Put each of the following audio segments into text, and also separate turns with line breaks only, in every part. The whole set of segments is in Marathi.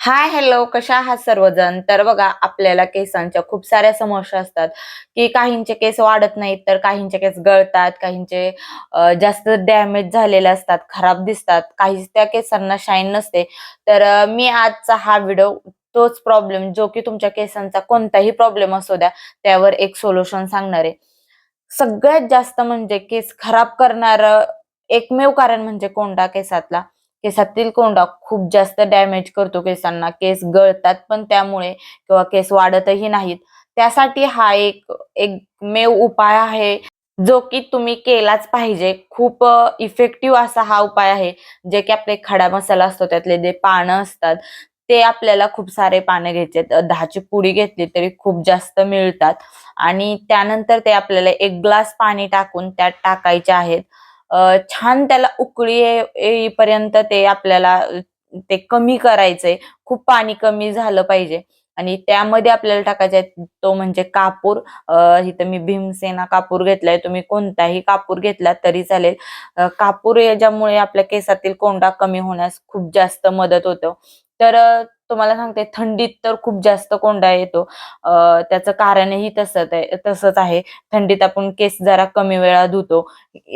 हाय हॅलो कशा आहात सर्वजण? तर बघा आपल्याला केसांच्या खूप साऱ्या समस्या असतात की काहींचे केस वाढत नाहीत तर काहींचे केस गळतात काहींचे जास्त डॅमेज झालेले असतात खराब दिसतात काही त्या केसांना शाईन नसते. तर मी आजचा हा व्हिडिओ तोच प्रॉब्लेम जो की तुमच्या केसांचा कोणताही प्रॉब्लेम असू द्या त्यावर एक सोल्युशन सांगणार आहे. सगळ्यात जास्त म्हणजे केस खराब करणार एकमेव कारण म्हणजे कोंडा केसातला. केसातील कोंडा खूप जास्त डॅमेज करतो केसांना. केस गळतात पण त्यामुळे किंवा केस वाढतही नाहीत. त्यासाठी हा एक एकमेव उपाय आहे जो की तुम्ही केलाच पाहिजे. खूप इफेक्टिव्ह असा हा उपाय आहे जे की आपले खडा मसाला असतो त्यातले जे पानं असतात ते आपल्याला खूप सारे पानं घ्यायचे दहाची पुडी घेतली तरी खूप जास्त मिळतात. आणि त्यानंतर ते आपल्याला एक ग्लास पाणी टाकून त्यात टाकायचे आहेत. छान त्याला उकळी येईपर्यंत ते आपल्याला ते कमी करायचंय. खूप पाणी कमी झालं पाहिजे. आणि त्यामध्ये आपल्याला टाकायचा तो म्हणजे कापूर. इथं मी भीमसेना कापूर घेतलाय. तुम्ही कोणताही कापूर घेतला तरी चालेल. कापूर याच्यामुळे आपल्या केसातील कोंडा कमी होण्यास खूप जास्त मदत होतो. तर तुम्हाला सांगते थंडीत तर खूप जास्त कोंडा येतो. त्याचं कारणही तसंच आहे तसंच आहे. थंडीत आपण केस जरा कमी वेळा धुतो.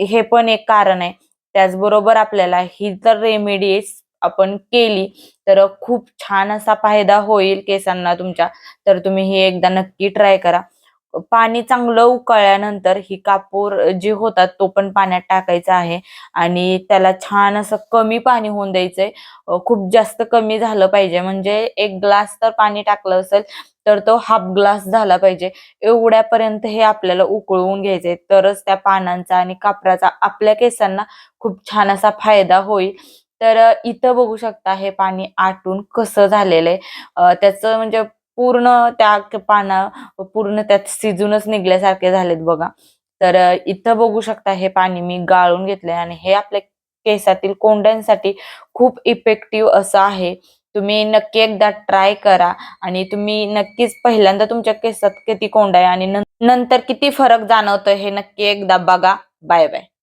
हे पण एक कारण आहे. त्याचबरोबर आपल्याला ही जर रेमेडीज आपण केली तर खूप छान असा फायदा होईल केसांना तुमच्या. तर तुम्ही हे एकदा नक्की ट्राय करा. पाणी चांगलं उकळल्यानंतर ही कापूर जे होतात तो पण पाण्यात टाकायचा आहे. आणि त्याला छान असं कमी पाणी होऊन द्यायचंय. खूप जास्त कमी झालं पाहिजे. म्हणजे एक ग्लास तर पाणी टाकलं असेल तर तो हाफ ग्लास झाला पाहिजे. एवढ्यापर्यंत हे आपल्याला उकळवून घ्यायचंय. तरच त्या पानांचा आणि कापराचा आपल्या केसांना खूप छान असा फायदा होईल. तर इथं बघू शकता हे पाणी आटून कसं झालेलं आहे. त्याचं म्हणजे पूर्ण त्या पाना पूर्ण त्यात शिजूनच निघल्यासारखे झालेत बघा. तर इथं बघू शकता हे पाणी मी गाळून घेतलंय आणि हे आपल्या केसातील कोंड्यांसाठी खूप इफेक्टिव्ह असं आहे. तुम्ही नक्की एकदा ट्राय करा आणि तुम्ही नक्कीच पहिल्यांदा तुमच्या केसात किती कोंडा आहे आणि नंतर किती फरक जाणवतोय हे नक्की एकदा बघा. Bye bye